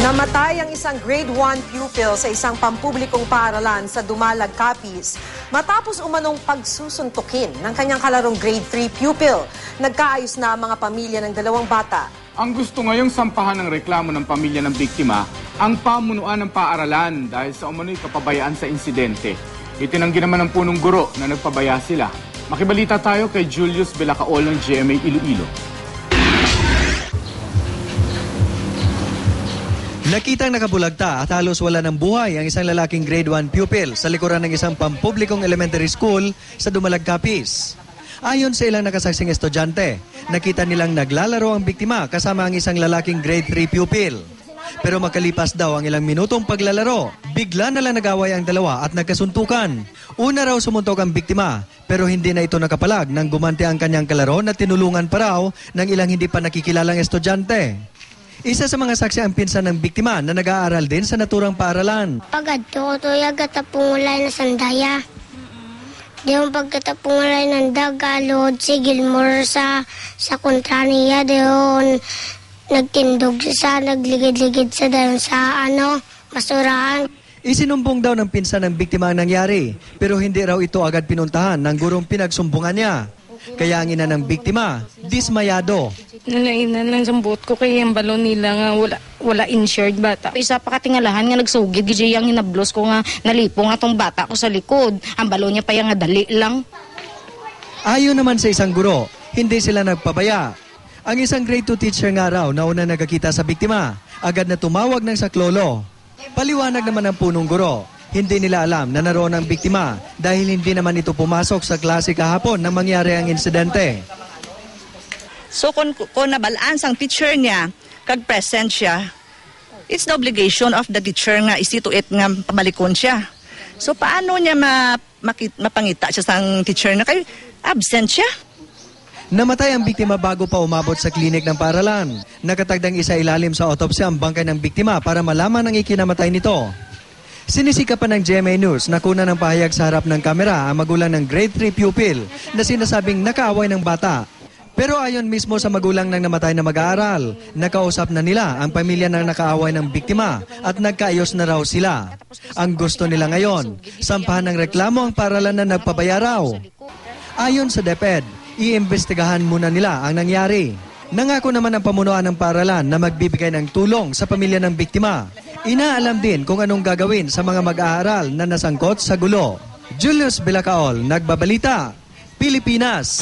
Namatay ang isang grade 1 pupil sa isang pampublikong paaralan sa Dumalag, Capiz matapos umanong pagsusuntukin ng kanyang kalarong grade 3 pupil. Nagkaayos na ang mga pamilya ng dalawang bata. Ang gusto ngayong sampahan ng reklamo ng pamilya ng biktima, ang pamunuan ng paaralan dahil sa umano'y kapabayaan sa insidente. Itinanggi naman ng punong guro na nagpabaya sila. Makibalita tayo kay Julius Belacaol ng GMA Iloilo. Nakitang nakabulagta at halos wala ng buhay ang isang lalaking grade 1 pupil sa likuran ng isang pampublikong elementary school sa Dumalag, Capiz. Ayon sa ilang nakasaksing estudyante, nakita nilang naglalaro ang biktima kasama ang isang lalaking grade 3 pupil. Pero makalipas daw ang ilang minutong paglalaro, bigla na lang nagaway ang dalawa at nagkasuntukan. Una raw sumuntok ang biktima, pero hindi na ito nakapalag nang gumanti ang kanyang kalaro na tinulungan pa raw ng ilang hindi pa nakikilalang estudyante. Isa sa mga saksi ang pinsan ng biktima na nag-aaral din sa naturang paaralan. Pagad ko to yaga tapungulay na sandaya. Di mo pagkatapungulay ng dagalod si Gilmore sa sa kontra niya doon nagtindog sa nagligid-ligid sa dayon sa ano basurahan. Isinumbong daw ng pinsan ng biktima ang nangyari, pero hindi raw ito agad pinuntahan ng gurong pinagsumbungan niya. Kaya ang ina ng biktima, dismayado. Nalainan lang sa buot ko kaya yung balon nila nga wala, wala insured bata. Isa pa katingalahan nga nagsugid, gigi yung hinablos ko nga nalipo nga tong bata ko sa likod. Ang balon niya pa yung nga dali lang. Ayon naman sa isang guro, hindi sila nagpabaya. Ang isang grade 2 teacher nga raw na una nagkakita sa biktima, agad na tumawag ng saklolo. Paliwanag naman ng punong guro, hindi nila alam na naroon ang biktima dahil hindi naman ito pumasok sa klase kahapon nang mangyari ang insidente. So kung, kung nabalaan sang teacher niya, kag present siya, it's the obligation of the teacher nga isituit nga pabalikon siya. So paano niya ma, makit, mapangita siya sang teacher na kay absent siya? Namatay ang biktima bago pa umabot sa klinik ng paaralan. Nakatagdang isa ilalim sa autopsy ang bangkay ng biktima para malaman ang ikinamatay nito. Sinisikapan ng GMA News na kuna ng pahayag sa harap ng kamera ang magulang ng grade 3 pupil na sinasabing nakaaway ng bata. Pero ayon mismo sa magulang ng namatay na mag-aaral, nakausap na nila ang pamilya ng nakaaway ng biktima at nagkaayos na raw sila. Ang gusto nila ngayon, sampahan ng reklamo ang paralan na nagpabaya raw. Ayon sa DepEd, iimbestigahan muna nila ang nangyari. Nangako naman ang pamunuan ng paralan na magbibigay ng tulong sa pamilya ng biktima. Inaalam din kung anong gagawin sa mga mag-aaral na nasangkot sa gulo. Julius Bilacaol, Nagbabalita, Pilipinas.